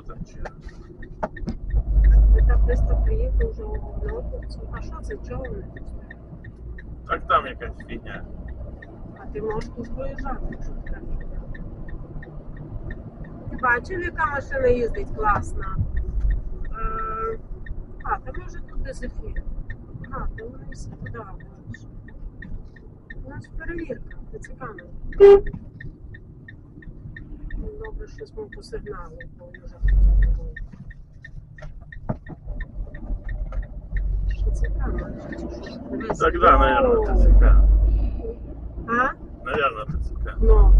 потанчили. Ти так швидко приїхав вже у Новгородцю. А що це? Стоять? Так там якась фігня. А ти можеш тут проїжджати, якщо так. Ти бачив, яка машина їздить класна? Е, А, там може тут десь ефір. А, то вони всі туди. У нас перевірка, це цікаво. Ну, Добре, щось ми по сигналу, бо він вже хотів. Що цікаво, чи що? Дивись. Так, да, наверное, О! ТЦК. А? Наверное, ТЦК. Ну,